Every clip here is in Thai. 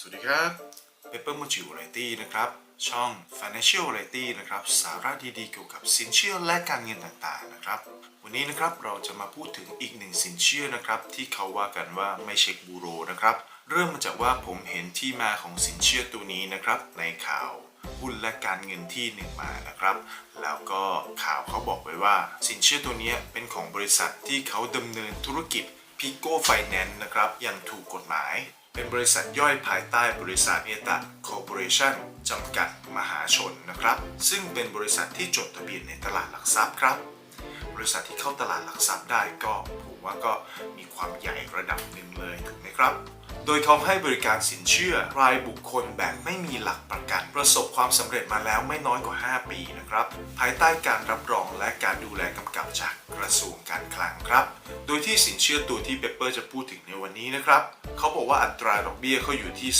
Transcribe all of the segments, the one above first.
สวัสดีครับเปเปอร์มูจิวไรตี้นะครับ ช่อง Financial r a t y นะครับ สาระดีๆ เกี่ยวกับสินเชื่อและการเงินต่างๆ นะครับ วันนี้นะครับเราจะมาพูดถึงอีกหนึ่งสินเชื่อนะครับ ที่เขาว่ากันว่าไม่เช็คบูโรนะครับ เริ่มมาจากว่าผมเห็นที่มาของสินเชื่อตัวนี้นะครับ ในข่าวหุ้นและการเงินที่หนึ่งมานะครับ แล้วก็ข่าวเขาบอกไว้ว่า สินเชื่อตัวนี้เป็นของบริษัทที่เขาดำเนินธุรกิจ Pico Finance นะครับ อย่างถูกกฎหมาย เป็นบริษัทย่อยภายใต้บริษัทเอตาคอร์ปอเรชั่นจำกัดมหาชนนะครับ ซึ่งเป็นบริษัทที่จดทะเบียนในตลาดหลักทรัพย์ครับ บริษัทที่เข้าตลาดหลักทรัพย์ได้ก็ผมว่าก็มีความใหญ่ระดับหนึ่งเลยถูกไหมครับ โดยเขาให้บริการสินเชื่อ รายบุคคลแบบไม่มีหลักประกัน ประสบความสำเร็จมาแล้วไม่น้อยกว่า 5 ปีนะครับ ภายใต้การรับรองและการดูแลกำกับจากกระทรวงการคลังครับ โดยที่สินเชื่อตัวที่เปเปอร์จะพูดถึงในวันนี้นะครับ เขาบอกว่าอัตราดอกเบี้ยเขาอยู่ที่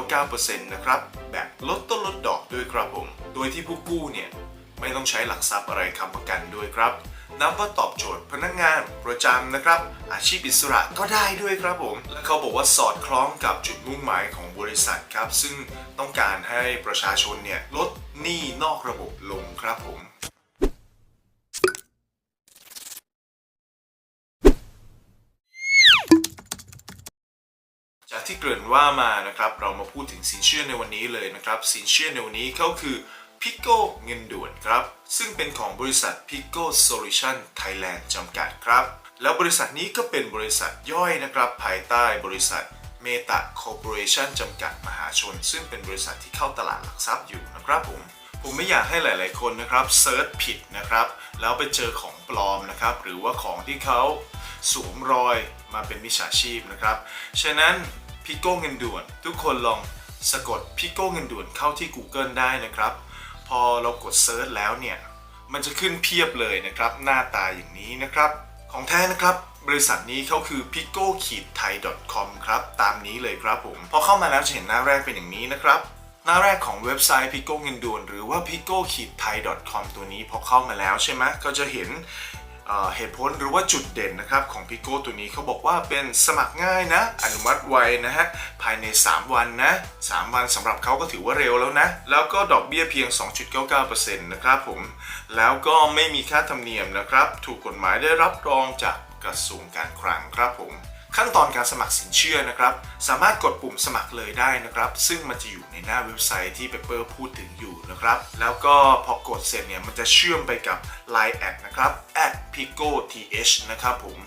2.99%นะครับ แบบลดต้นลดดอกด้วยครับผม โดยที่ผู้กู้เนี่ยไม่ต้องใช้หลักทรัพย์อะไรค้ำประกันด้วยครับ นับว่าตอบโจทย์พนักงานประจำนะครับ อาชีพอิสระก็ได้ด้วยครับผม และเขาบอกว่าสอดคล้องกับจุดมุ่งหมายของบริษัทครับ ซึ่งต้องการให้ประชาชนเนี่ยลดหนี้นอกระบบลงครับผมจากที่เกริ่นว่ามานะครับ เรามาพูดถึงสินเชื่อในวันนี้เลยนะครับ สินเชื่อในวันนี้เขาคือ Pico เงินด่วนครับ ซึ่งเป็นของบริษัท Pico Solution Thailand จำกัดครับ แล้วบริษัทนี้ก็เป็นบริษัทย่อยนะครับ ภายใต้บริษัท Meta Corporation จำกัดมหาชน ซึ่งเป็นบริษัทที่เข้าตลาดหลักทรัพย์อยู่นะครับผมผมไม่อยากให้หลาย ๆ คนนะครับเซิร์ชผิดนะครับ แล้วไปเจอของปลอมนะครับ หรือว่าของที่เขาสวมรอยมาเป็นมิจฉาชีพนะครับ ฉะนั้นพิโก้เงินด่วน ทุกคนลองสะกดพิโก้เงินด่วนเข้าที่ Google ได้นะครับ พอเรากดเซิร์ชแล้วเนี่ยมันจะขึ้นเพียบเลยนะครับ หน้าตาอย่างนี้นะครับ ของแท้นะครับบริษัทนี้เขาคือ pico t h a i com ครับ ตามนี้เลยครับผม พอเข้ามาแล้วจะเห็นหน้าแรกเป็นอย่างนี้นะครับ หน้าแรกของเว็บไซต์ Pico เงินด่วนหรือว่า pico t h a i com ตัวนี้พอเข้ามาแล้วใช่ไหมก็จะเห็น เหตุผลหรือว่าจุดเด่นนะครับของพิโก้ตัวนี้เขาบอกว่าเป็นสมัครง่ายนะ อนุมัติไวนะฮะภายใน 3 วันนะ 3 วันสำหรับเขาก็ถือว่าเร็วแล้วนะ แล้วก็ดอกเบี้ยเพียง 2.99%นะครับผม แล้วก็ไม่มีค่าธรรมเนียมนะครับ ถูกกฎหมายได้รับรองจากกระทรวงการคลังครับผม ขั้นตอนการสมัครสินเชื่อนะครับ สามารถกดปุ่มสมัครเลยได้นะครับ ซึ่งมันจะอยู่ในหน้าเว็บไซต์ที่เปเปอร์พูดถึงอยู่นะครับ แล้วก็พอกดเสร็จเนี่ยมันจะเชื่อมไปกับ Line แอดนะครับ @pico th นะครับผม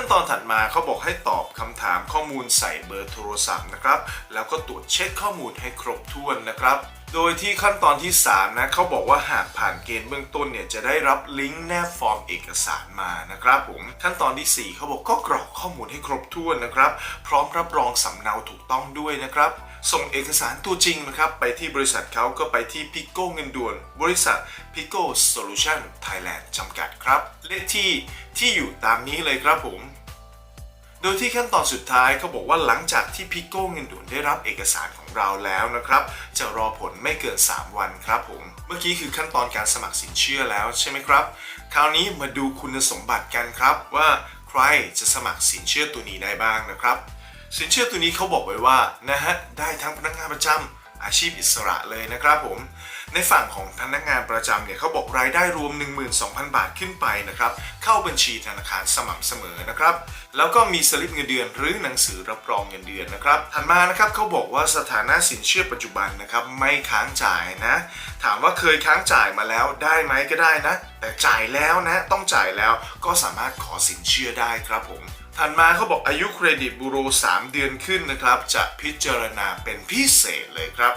ขั้นตอนถัดมาเขาบอกให้ตอบคำถามข้อมูลใส่เบอร์โทรศัพท์นะครับ แล้วก็ตรวจเช็คข้อมูลให้ครบถ้วนนะครับโดยที่ขั้นตอนที่ 3 นะเขาบอกว่าหากผ่านเกณฑ์เบื้องต้นเนี่ยจะได้รับลิงก์แนบฟอร์มเอกสารมานะครับผมขั้นตอนที่ 4 เขาบอกก็กรอกข้อมูลให้ครบถ้วนนะครับ พร้อมรับรองสำเนาถูกต้องด้วยนะครับ ส่งเอกสารตัวจริงนะครับไปที่บริษัทเขาก็ไปที่พิโก้เงินด่วน บริษัท Pico Solution Thailand จำกัดครับเลขที่ที่อยู่ตามนี้เลยครับผม โดยที่ขั้นตอนสุดท้ายเขาบอกว่าหลังจากที่พิโก้เงินด่วนได้รับเอกสารของเราแล้วนะครับ จะรอผลไม่เกิน 3 วันครับผม เมื่อกี้คือขั้นตอนการสมัครสินเชื่อแล้วใช่ไหมครับ คราวนี้มาดูคุณสมบัติกันครับว่าใครจะสมัครสินเชื่อตัวนี้ได้บ้างนะครับ สินเชื่อตัวนี้เขาบอกไว้ว่านะฮะได้ทั้งพนักงานประจำอาชีพอิสระเลยนะครับผม ในฝั่งของพนักงานประจำเนี่ยเขาบอกรายได้รวม 12,000 บาทขึ้นไปนะครับ เข้าบัญชีธนาคารสม่ำเสมอนะครับ แล้วก็มีสลิปเงินเดือนหรือหนังสือรับรองเงินเดือนนะครับ ถัดมานะครับเขาบอกว่าสถานะสินเชื่อปัจจุบันนะครับไม่ค้างจ่ายนะ ถามว่าเคยค้างจ่ายมาแล้วได้ไหมก็ได้นะ แต่จ่ายแล้วนะต้องจ่ายแล้วก็สามารถขอสินเชื่อได้ครับผม ถัดมาเขาบอกอายุเครดิตบูโร 3 เดือนขึ้นนะครับ จะพิจารณาเป็นพิเศษเลยครับ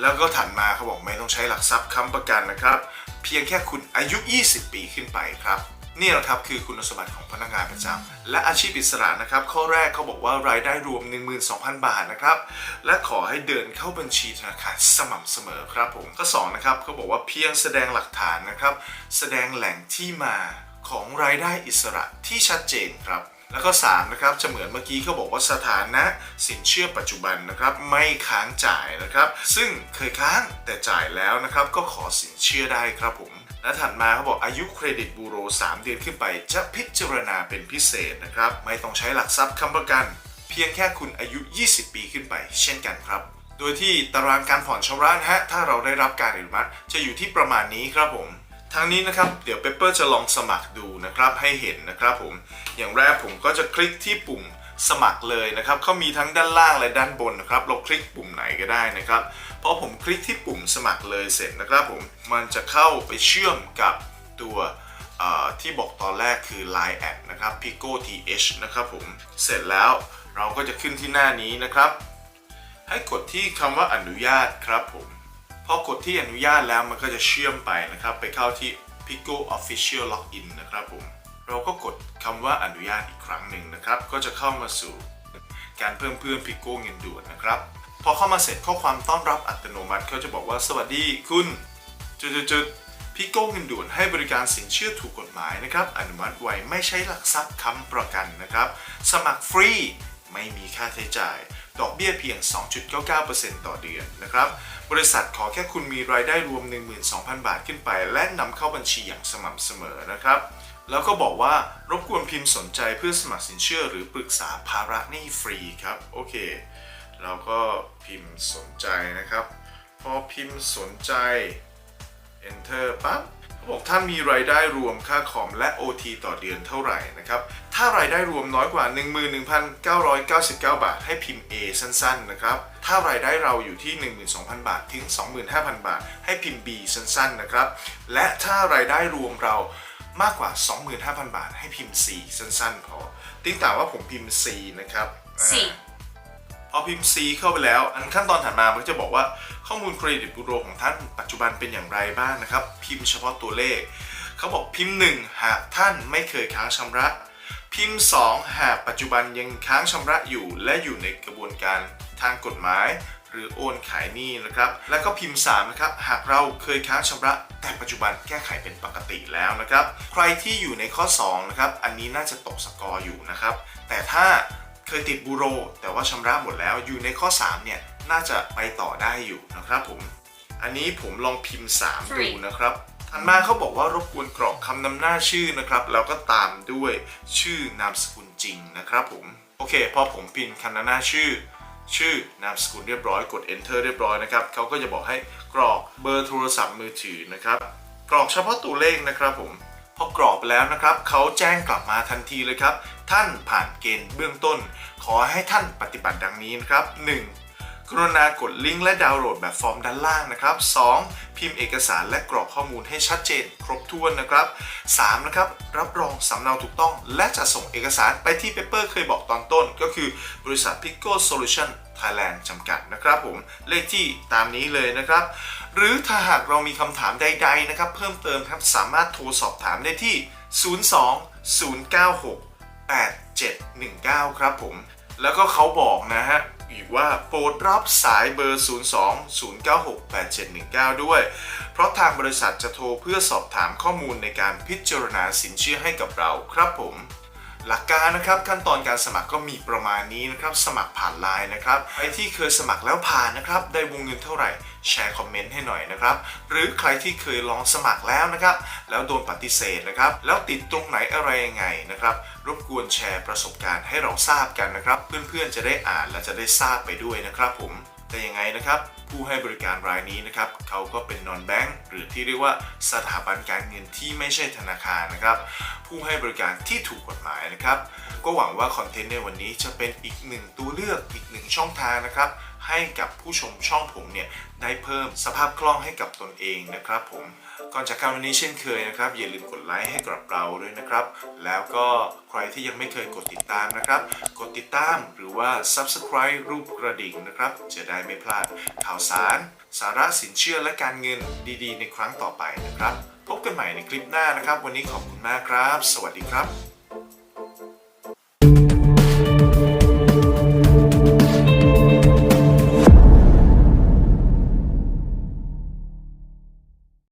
แล้วก็ถัดมาเขาบอกไม่ต้องใช้หลักทรัพย์ค้ำประกันนะครับ เพียงแค่คุณอายุ 20 ปีขึ้นไปครับนี่แหละครับคือคุณสมบัติของพนักงานประจำและอาชีพอิสระนะครับ ข้อแรกเขาบอกว่ารายได้รวม 12,000 บาทนะครับและขอให้เดินเข้าบัญชีธนาคารสม่ำเสมอครับผมข้อ2นะครับเขาบอกว่าเพียงแสดงหลักฐานนะครับ แสดงแหล่งที่มาของรายได้อิสระที่ชัดเจนครับ แล้วก็3นะครับจะเหมือนเมื่อกี้เขาบอกว่าสถานะสินเชื่อปัจจุบันนะครับไม่ค้างจ่ายนะครับ ซึ่งเคยค้างแต่จ่ายแล้วนะครับก็ขอสินเชื่อได้ครับผมและถัดมาเขาบอกอายุเครดิตบูโร 3 เดือนขึ้นไป จะพิจารณาเป็นพิเศษนะครับ ไม่ต้องใช้หลักทรัพย์ค้ำประกัน เพียงแค่คุณอายุ 20 ปีขึ้นไป เช่นกันครับ โดยที่ตารางการผ่อนชำระนะฮะถ้าเราได้รับการอนุมัติจะอยู่ที่ประมาณนี้ครับผม ทางนี้นะครับเดี๋ยวเปเปอร์จะลองสมัครดูนะครับให้เห็นนะครับผมอย่างแรกผมก็จะคลิกที่ปุ่มสมัครเลยนะครับเขามีทั้งด้านล่างและด้านบนนะครับ เราคลิกปุ่มไหนก็ได้นะครับพอผมคลิกที่ปุ่มสมัครเลยเสร็จนะครับผมมันจะเข้าไปเชื่อมกับตัวที่บอกตอนแรกคือ Line แอดนะครับ Pico TH นะครับผมเสร็จแล้วเราก็จะขึ้นที่หน้านี้นะครับ ให้กดที่คำว่าอนุญาตครับผม พอกดที่อนุญาตแล้วมันก็จะเชื่อมไปนะครับ ไปเข้าที่ Pico Official Login นะครับผม เราก็กดคำว่าอนุญาตอีกครั้งหนึ่งนะครับ ก็จะเข้ามาสู่การเพิ่มเพื่อน Pico เงินด่วนนะครับ พอเข้ามาเสร็จข้อความต้อนรับอัตโนมัติเขาจะบอกว่าสวัสดีคุณจุดๆๆพิโก้เงินด่วนให้บริการสินเชื่อถูกกฎหมายนะครับ อนุมัติไวไม่ใช้หลักทรัพย์ค้ำประกันนะครับ สมัครฟรี ไม่มีค่าใช้จ่าย ดอกเบี้ยเพียง 2.99%ต่อเดือนนะครับบริษัทขอแค่คุณมีรายได้รวม 12,000 บาทขึ้นไป และนำเข้าบัญชีอย่างสม่ำเสมอนะครับแล้วก็บอกว่ารบกวนพิมพ์สนใจเพื่อสมัครสินเชื่อหรือปรึกษาภาระหนี้ฟรีครับโอเคเราก็พิมพ์สนใจนะครับ พอพิมพ์สนใจ Enter ปั๊บเขาบอกท่านมีรายได้รวมค่าคอมและ OT ต่อเดือนเท่าไหร่นะครับ ถ้ารายได้รวมน้อยกว่า 11,999 บาท ให้พิมพ์ A สั้นๆ นะครับ ถ้ารายได้เราอยู่ที่ 12,000 บาท ถึง 25,000 บาท ให้พิมพ์ B สั้นๆ นะครับ และถ้ารายได้รวมเรามากกว่า 25,000 บาท ให้พิมพ์ C สั้นๆ พอ ติ้งต่างว่าผมพิมพ์ C นะครับ C อ่าพอพิมพ์ C เข้าไปแล้ว อันขั้นตอนถัดมามันก็จะบอกว่าข้อมูลเครดิตบูโรของท่านปัจจุบันเป็นอย่างไรบ้างนะครับ พิมพ์เฉพาะตัวเลข เขาบอกพิมพ์ 1 หากท่านไม่เคยค้างชำระ พิมพ์ 2 หากปัจจุบันยังค้างชำระอยู่ และอยู่ในกระบวนการทางกฎหมาย หรือโอนขายหนี้นะครับ แล้วก็พิมพ์ 3 นะครับ หากเราเคยค้างชำระ แต่ปัจจุบันแก้ไขเป็นปกติแล้วนะครับ ใครที่อยู่ในข้อ 2 นะครับ อันนี้น่าจะตกสกอร์อยู่นะครับ แต่ถ้าเคยติดบูโร แต่ว่าชำระหมดแล้วอยู่ในข้อ 3 เนี่ย น่าจะไปต่อได้อยู่นะครับผม อันนี้ผมลองพิมพ์ 3 ดูนะครับ ถัดมาเขาบอกว่ารบกวนกรอกคำนำหน้าชื่อนะครับ แล้วก็ตามด้วยชื่อนามสกุลจริงนะครับผม โอเค พอผมพิมพ์คำนำหน้าชื่อ ชื่อนามสกุลเรียบร้อยกด enter เรียบร้อยนะครับเขาก็จะบอกให้กรอกเบอร์โทรศัพท์มือถือนะครับ กรอกเฉพาะตัวเลขนะครับผมพอกรอกแล้วนะครับเขาแจ้งกลับมาทันทีเลยครับ ท่านผ่านเกณฑ์เบื้องต้น ขอให้ท่านปฏิบัติดังนี้นะครับ 1. กรุณากดลิงก์และดาวน์โหลดแบบฟอร์มด้านล่างนะครับ 2. พิมพ์เอกสารและกรอกข้อมูลให้ชัดเจน ครบถ้วนนะครับ 3. นะครับรับรองสำเนาถูกต้อง และจะส่งเอกสารไปที่เปเปอร์เคยบอกตอนต้น ก็คือบริษัท Pico Solution Thailand จำกัดนะครับผมเลขที่ตามนี้เลยนะครับ หรือถ้าหากเรามีคำถามใด ๆ นะครับ เพิ่มเติมครับสามารถโทรสอบถามได้ที่ 02 096 8719 ครับผม แล้วก็เขาบอกนะฮะ อีกว่าโปรดรับสายเบอร์ 02 096 8719 ด้วย เพราะทางบริษัทจะโทรเพื่อสอบถามข้อมูลในการพิจารณาสินเชื่อให้กับเราครับผม หลักการนะครับขั้นตอนการสมัครก็มีประมาณนี้นะครับสมัครผ่านไลน์นะครับใครที่เคยสมัครแล้วผ่านนะครับได้วงเงินเท่าไหร่แชร์คอมเมนต์ให้หน่อยนะครับหรือใครที่เคยลองสมัครแล้วนะครับแล้วโดนปฏิเสธนะครับแล้วติดตรงไหนอะไรยังไงนะครับรบกวนแชร์ประสบการณ์ให้เราทราบกันนะครับ เพื่อนๆจะได้อ่านและจะได้ทราบไปด้วยนะครับผม แต่ยังไงนะครับผู้ให้บริการรายนี้นะครับเขาก็เป็นนอนแบงก์หรือที่เรียกว่าสถาบันการเงินที่ไม่ใช่ธนาคารนะครับ ผู้ให้บริการที่ถูกกฎหมายนะครับ ก็หวังว่าคอนเทนต์ในวันนี้จะเป็นอีกหนึ่งตัวเลือกอีกหนึ่งช่องทางนะครับ ให้กับผู้ชมช่องผมเนี่ยได้เพิ่มสภาพคล่องให้กับตนเองนะครับผม ก่อนจากการวันนี้เช่นเคยนะครับ อย่าลืมกดไลค์ให้กับเราด้วยนะครับ แล้วก็ใครที่ยังไม่เคยกดติดตามนะครับ กดติดตามหรือว่า subscribe รูปกระดิ่งนะครับ จะได้ไม่พลาดข่าวสาร สาระสินเชื่อและการเงินดีๆ ในครั้งต่อไปนะครับ พบกันใหม่ในคลิปหน้านะครับ วันนี้ขอบคุณมากครับ สวัสดีครับ